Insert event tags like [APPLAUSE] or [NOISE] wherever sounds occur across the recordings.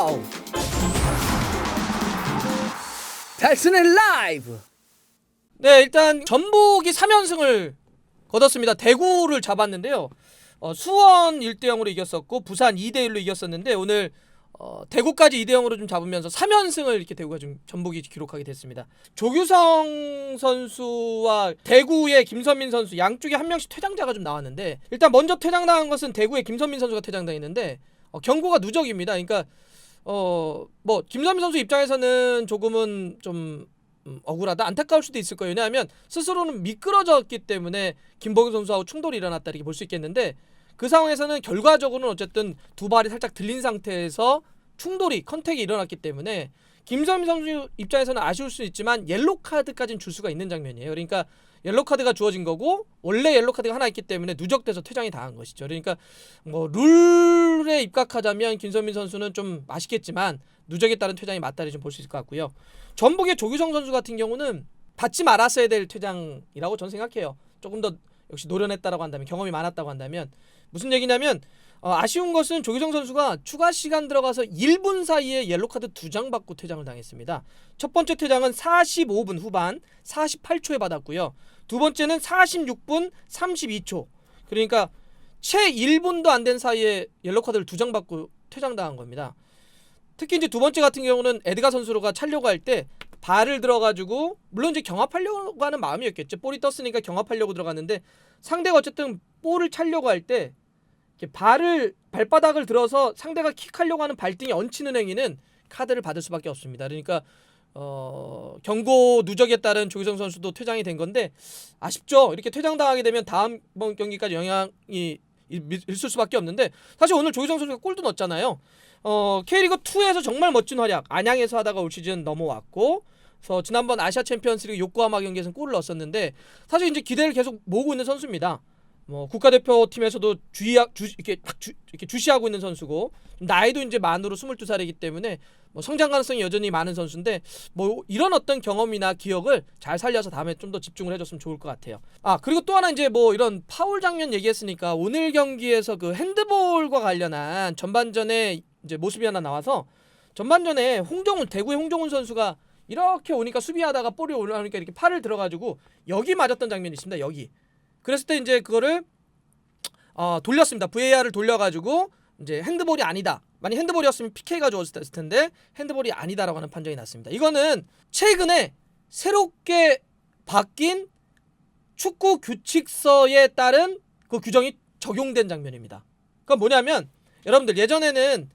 와우 달슨의 라이브 네, 일단 전북이 3연승을 거뒀습니다. 대구를 잡았는데요. 어, 수원 1대 0으로 이겼었고 부산 2대 1로 이겼었는데 오늘 어, 대구까지 2대 0으로 좀 잡으면서 3연승을 이렇게 대구가 좀 전북이 기록하게 됐습니다. 조규성 선수와 대구의 김선민 선수 양쪽에 한 명씩 퇴장자가 좀 나왔는데 일단 먼저 퇴장당한 것은 대구의 김선민 선수가 퇴장당했는데 어, 경고가 누적입니다. 그러니까 어 뭐 김선민 선수 입장에서는 조금은 좀 음, 억울하다 안타까울 수도 있을 거예요. 왜냐하면 스스로는 미끄러졌기 때문에 김보경 선수하고 충돌이 일어났다 이렇게 볼 수 있겠는데 그 상황에서는 결과적으로는 어쨌든 두 발이 살짝 들린 상태에서 충돌이 컨택이 일어났기 때문에 김선민 선수 입장에서는 아쉬울 수 있지만 옐로 카드까지는 줄 수가 있는 장면이에요. 그러니까 옐로 카드가 주어진 거고 원래 옐로 카드가 하나 있기 때문에 누적돼서 퇴장이 당한 것이죠. 그러니까 뭐 룰에 입각하자면 김선민 선수는 좀 아쉽겠지만 누적에 따른 퇴장이 맞다리 좀볼 수 있을 것 같고요. 전북의 조규성 선수 같은 경우는 받지 말았어야 될 퇴장이라고 저는 생각해요. 조금 더 역시 노련했다라고 한다면 경험이 많았다고 한다면 무슨 얘기냐면 어, 아쉬운 것은 조규성 선수가 추가 시간 들어가서 1분 사이에 옐로 카드 두장 받고 퇴장을 당했습니다. 첫 번째 퇴장은 45분 후반 48초에 받았고요. 두 번째는 46분 32초. 그러니까 채 1분도 안 된 사이에 옐로 카드를 두장 받고 퇴장당한 겁니다. 특히 이제 두 번째 같은 경우는 에드가 선수가 차려고 할 때 발을 들어가지고 물론 이제 경합하려고 하는 마음이었겠죠. 볼이 떴으니까 경합하려고 들어갔는데 상대가 어쨌든 볼을 차려고 할 때 발을 발바닥을 들어서 상대가 킥하려고 하는 발등에 얹히는 행위는 카드를 받을 수밖에 없습니다. 그러니까 어, 경고 누적에 따른 조기성 선수도 퇴장이 된 건데 아쉽죠. 이렇게 퇴장당하게 되면 다음 번 경기까지 영향이 이- 있을 수밖에 없는데 사실 오늘 조기성 선수가 골도 넣었잖아요. 어, K리그 2에서 정말 멋진 활약. 안양에서 하다가 올 시즌 넘어왔고 그래서 지난번 아시아 챔피언스리그 요코하마 경기에서는 골을 넣었었는데 사실 이제 기대를 계속 모으고 있는 선수입니다. 뭐 국가대표팀에서도 주의 주 이렇게 딱 주, 이렇게 주시하고 있는 선수고 나이도 이제 만으로 22살이기 때문에 뭐 성장 가능성이 여전히 많은 선수인데 뭐 이런 어떤 경험이나 기억을 잘 살려서 다음에 좀 더 집중을 해줬으면 좋을 것 같아요. 아 그리고 또 하나 이제 뭐 이런 파울 장면 얘기했으니까 오늘 경기에서 그 핸드볼과 관련한 전반전에 이제 모습이 하나 나와서 전반전에 홍정훈 대구의 홍정훈 선수가 이렇게 오니까 수비하다가 볼이 올라오니까 이렇게 팔을 들어가지고 여기 맞았던 장면이 있습니다. 여기. 그랬을 때 이제 그거를 어, 돌렸습니다. VAR을 돌려가지고 이제 핸드볼이 아니다. 만약 핸드볼이었으면 PK가 주었을 텐데 핸드볼이 아니다라고 하는 판정이 났습니다. 이거는 최근에 새롭게 바뀐 축구 규칙서에 따른 그 규정이 적용된 장면입니다. 그건 뭐냐면 여러분들 예전에는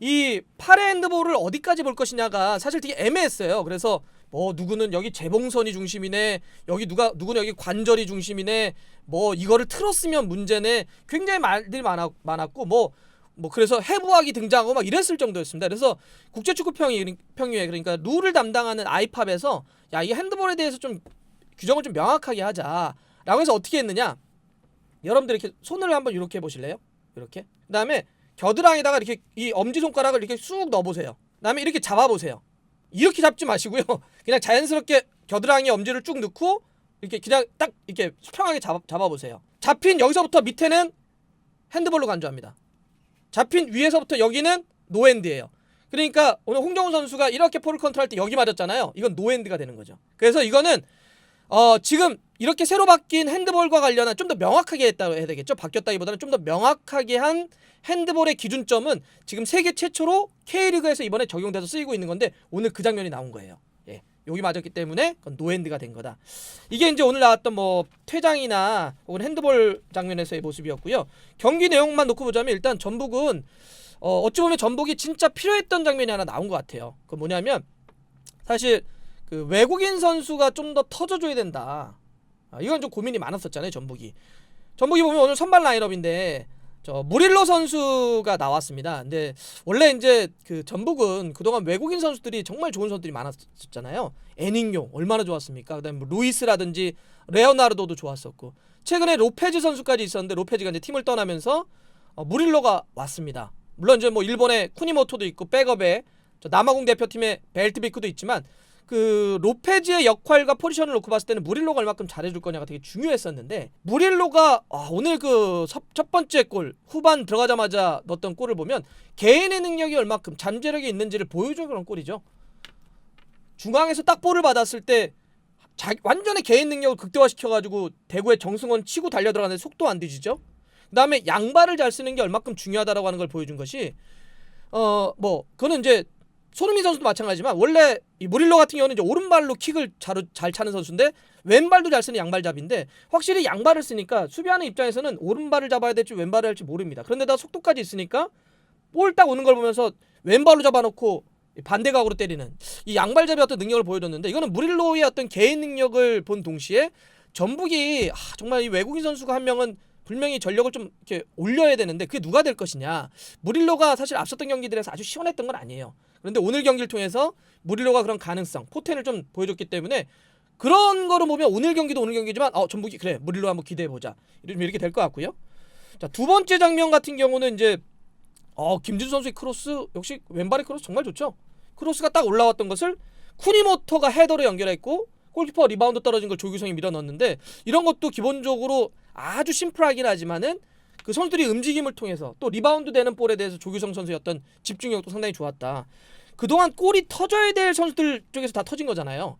이 팔의 핸드볼을 어디까지 볼 것이냐가 사실 되게 애매했어요. 그래서 뭐 누구는 여기 재봉선이 중심이네, 여기 누가 누구는 여기 관절이 중심이네, 뭐 이거를 틀었으면 문제네. 굉장히 말들이 많았, 많았고 뭐. 뭐 그래서 해부학이 등장하고 막 이랬을 정도였습니다. 그래서 국제축구평의 평의회 그러니까 룰을 담당하는 아이팝에서 야 이 핸드볼에 대해서 좀 규정을 좀 명확하게 하자라고 해서 어떻게 했느냐? 여러분들 이렇게 손을 한번 이렇게 해보실래요? 이렇게. 그다음에 겨드랑이에다가 이렇게 이 엄지 손가락을 이렇게 쑥 넣어보세요. 그다음에 이렇게 잡아보세요. 이렇게 잡지 마시고요. [LAUGHS] 그냥 자연스럽게 겨드랑이 엄지를 쭉 넣고 이렇게 그냥 딱 이렇게 수평하게 잡아, 잡아보세요. 잡힌 여기서부터 밑에는 핸드볼로 간주합니다. 잡힌 위에서부터 여기는 노핸드예요. 그러니까 오늘 홍정훈 선수가 이렇게 볼을 컨트롤 할 때 여기 맞았잖아요. 이건 노핸드가 되는 거죠. 그래서 이거는 어 지금 이렇게 새로 바뀐 핸드볼과 관련한 좀 더 명확하게 했다고 해야 되겠죠. 바뀌었다기보다는 좀 더 명확하게 한 핸드볼의 기준점은 지금 세계 최초로 K리그에서 이번에 적용돼서 쓰이고 있는 건데 오늘 그 장면이 나온 거예요. 예. 여기 맞았기 때문에 그건 노핸드가 된 거다. 이게 이제 오늘 나왔던 뭐 퇴장이나 혹은 핸드볼 장면에서의 모습이었고요. 경기 내용만 놓고 보자면 일단 전북은 어, 어찌 보면 전북이 진짜 필요했던 장면이 하나 나온 것 같아요. 그 뭐냐면 사실 그 외국인 선수가 좀 더 터져줘야 된다. 아, 이건 좀 고민이 많았었잖아요, 전북이. 전북이 보면 오늘 선발 라인업인데 저 무릴로 선수가 나왔습니다. 근데 원래 이제 그 전북은 그동안 외국인 선수들이 정말 좋은 선수들이 많았었잖아요. 애닝용 얼마나 좋았습니까? 그다음에 뭐 루이스라든지 레오나르도도 좋았었고 최근에 로페즈 선수까지 있었는데 로페즈가 이제 팀을 떠나면서 어, 무릴로가 왔습니다. 물론 이제 뭐 일본의 쿠니모토도 있고 백업에 저 남아공 대표팀의 벨트비크도 있지만 그 로페즈의 역할과 포지션을 놓고 봤을 때는 무릴로가 얼마큼 잘해줄 거냐가 되게 중요했었는데 무릴로가 아, 오늘 그 첫 번째 골 후반 들어가자마자 넣었던 골을 보면 개인의 능력이 얼마큼 잠재력이 있는지를 보여주는 그런 골이죠. 중앙에서 딱 볼을 받았을 때 자, 완전히 개인 능력을 극대화시켜가지고 대구의 정승원 치고 달려 들어가는데 속도 안 뒤지죠. 그다음에 양발을 잘 쓰는 게 얼마큼 중요하다라고 하는 걸 보여준 것이 어 뭐 그거는 이제 손흥민 선수도 마찬가지지만 원래 이 무릴로 같은 경우는 이제 오른발로 킥을 잘, 잘 차는 선수인데 왼발도 잘 쓰는 양발잡인데 확실히 양발을 쓰니까 수비하는 입장에서는 오른발을 잡아야 될지 왼발을 할지 모릅니다. 그런데다 속도까지 있으니까 볼 딱 오는 걸 보면서 왼발로 잡아놓고 반대 각으로 때리는 이 양발잡이 어떤 능력을 보여줬는데 이거는 무릴로의 어떤 개인 능력을 본 동시에 전북이 아, 정말 이 외국인 선수가 한 명은 분명히 전력을 좀 이렇게 올려야 되는데 그게 누가 될 것이냐 무릴로가 사실 앞섰던 경기들에서 아주 시원했던 건 아니에요 그런데 오늘 경기를 통해서 무릴로가 그런 가능성 포텐을 좀 보여줬기 때문에 그런 거로 보면 오늘 경기도 오늘 경기지만 어 전북이 그래 무릴로 한번 기대해 보자 이렇게 될 것 같고요 자 두 번째 장면 같은 경우는 이제 어 김진수 선수의 크로스 역시 왼발의 크로스 정말 좋죠. 크로스가 딱 올라왔던 것을 쿠니모토가 헤더로 연결했고 골키퍼 리바운드 떨어진 걸 조규성이 밀어 넣었는데 이런 것도 기본적으로 아주 심플하긴 하지만은 그 선수들이 움직임을 통해서 또 리바운드 되는 볼에 대해서 조규성 선수의 어떤 집중력도 상당히 좋았다. 그동안 골이 터져야 될 선수들 쪽에서 다 터진 거잖아요.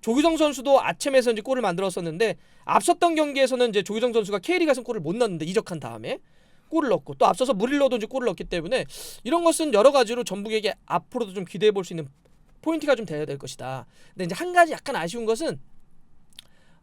조규성 선수도 아침에서 이제 골을 만들었었는데 앞섰던 경기에서는 이제 조규성 선수가 K리그에서 골을 못 넣었는데 이적한 다음에 골을 넣고 또 앞서서 무릴로도 이제 골을 넣기 때문에 이런 것은 여러 가지로 전북에게 앞으로도 좀 기대해 볼 수 있는 포인트가 좀 돼야 될 것이다. 근데 이제 한 가지 약간 아쉬운 것은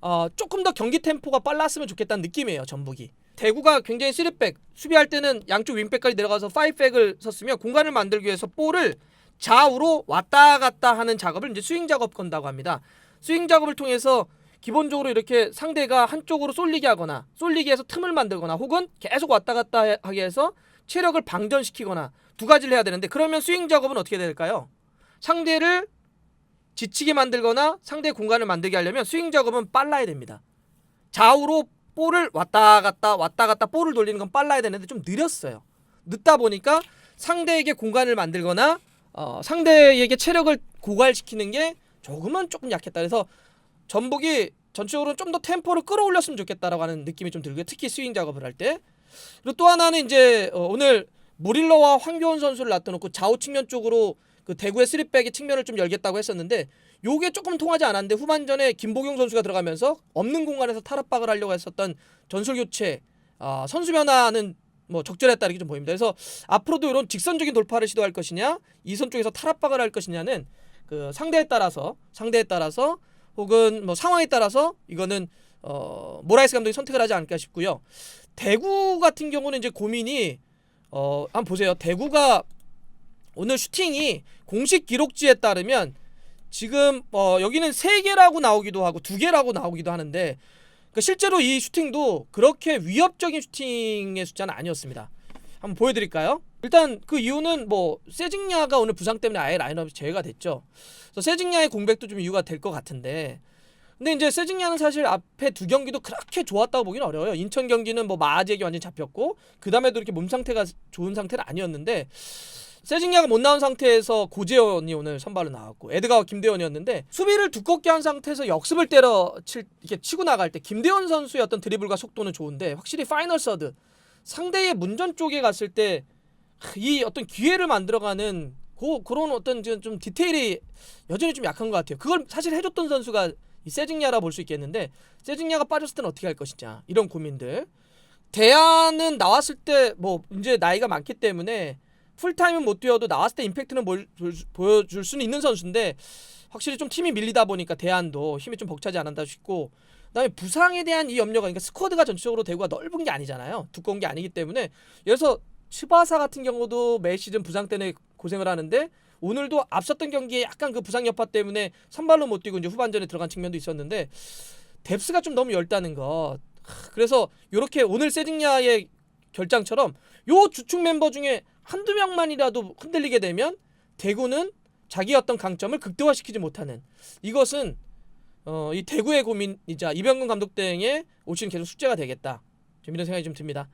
어, 조금 더 경기 템포가 빨랐으면 좋겠다는 느낌이에요. 전북이. 대구가 굉장히 3백 수비할 때는 양쪽 윙백까지 내려가서 5백을 섰으며 공간을 만들기 위해서 볼을 좌우로 왔다 갔다 하는 작업을 이제 스윙 작업 건다고 합니다. 스윙 작업을 통해서 기본적으로 이렇게 상대가 한쪽으로 쏠리게 하거나 쏠리게 해서 틈을 만들거나 혹은 계속 왔다 갔다 해- 하게 해서 체력을 방전시키거나 두 가지를 해야 되는데 그러면 스윙 작업은 어떻게 될까요? 상대를 지치게 만들거나 상대 공간을 만들게 하려면 스윙 작업은 빨라야 됩니다. 좌우로 볼을 왔다 갔다 왔다 갔다 볼을 돌리는 건 빨라야 되는데 좀 느렸어요. 늦다 보니까 상대에게 공간을 만들거나 어, 상대에게 체력을 고갈시키는 게 조금은 조금 약했다. 그래서 전북이 전체적으로 좀 더 템포를 끌어올렸으면 좋겠다라고 하는 느낌이 좀 들고요. 특히 스윙 작업을 할 때. 그리고 또 하나는 이제 어, 오늘 무릴러와 황교안 선수를 놔둬놓고 좌우 측면 쪽으로 그 대구의 쓰리백의 측면을 좀 열겠다고 했었는데 요게 조금 통하지 않았는데 후반전에 김보경 선수가 들어가면서 없는 공간에서 탈압박을 하려고 했었던 전술 교체 아, 선수 변화는 뭐 적절했다 이렇게 좀 보입니다. 그래서 앞으로도 이런 직선적인 돌파를 시도할 것이냐 이선 쪽에서 탈압박을 할 것이냐는 그 상대에 따라서 상대에 따라서 혹은 뭐 상황에 따라서 이거는 어 모라이스 감독이 선택을 하지 않을까 싶고요. 대구 같은 경우는 이제 고민이 어 한번 보세요. 대구가 오늘 슈팅이 공식 기록지에 따르면 지금 어 여기는 세 개라고 나오기도 하고 두 개라고 나오기도 하는데 그 실제로 이 슈팅도 그렇게 위협적인 슈팅의 숫자는 아니었습니다. 한번 보여드릴까요? 일단 그 이유는 뭐 세징야가 오늘 부상 때문에 아예 라인업이 제외가 됐죠. 그래서 세징야의 공백도 좀 이유가 될 것 같은데 근데 이제 세징야는 사실 앞에 두 경기도 그렇게 좋았다고 보기는 어려워요. 인천 경기는 뭐 마아지에게 완전 히 잡혔고 그 다음에도 이렇게 몸 상태가 좋은 상태는 아니었는데 세징야가 못 나온 상태에서 고재현이 오늘 선발로 나왔고 에드가와 김대현이었는데 수비를 두껍게 한 상태에서 역습을 때려 칠 이렇게 치고 나갈 때 김대현 선수의 어떤 드리블과 속도는 좋은데 확실히 파이널 서드 상대의 문전 쪽에 갔을 때 이 어떤 기회를 만들어가는 그, 그런 어떤 좀, 좀 디테일이 여전히 좀 약한 것 같아요. 그걸 사실 해줬던 선수가 이 세징야라 볼 수 있겠는데 세징야가 빠졌을 때는 어떻게 할 것이냐 이런 고민들. 대안은 나왔을 때 뭐 이제 나이가 많기 때문에 풀타임은 못 뛰어도 나왔을 때 임팩트는 보여줄 수는 있는 선수인데 확실히 좀 팀이 밀리다 보니까 대안도 힘이 좀 벅차지 않았다 싶고 그다음에 부상에 대한 이 염려가 그러니까 스쿼드가 전체적으로 대구가 넓은 게 아니잖아요. 두꺼운 게 아니기 때문에. 그래서 츠바사 같은 경우도 매 시즌 부상 때문에 고생을 하는데 오늘도 앞섰던 경기에 약간 그 부상 여파 때문에 선발로 못 뛰고 이제 후반전에 들어간 측면도 있었는데 뎁스가 좀 너무 얇다는 것. 하, 그래서 요렇게 오늘 세징야의 결장처럼 요 주축 멤버 중에 한두 명만이라도 흔들리게 되면 대구는 자기 어떤 강점을 극대화시키지 못하는 이것은 어, 이 대구의 고민이자 이병근 감독 대행의 올 시즌 계속 숙제가 되겠다. 좀 이런 생각이 좀 듭니다.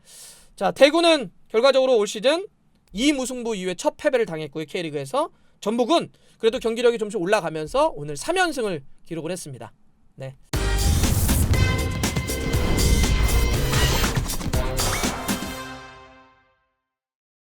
자, 대구는 결과적으로 올 시즌 2무승부 이후에 첫 패배를 당했고요. K리그에서 전북은 그래도 경기력이 좀씩 올라가면서 오늘 3연승을 기록을 했습니다. 네.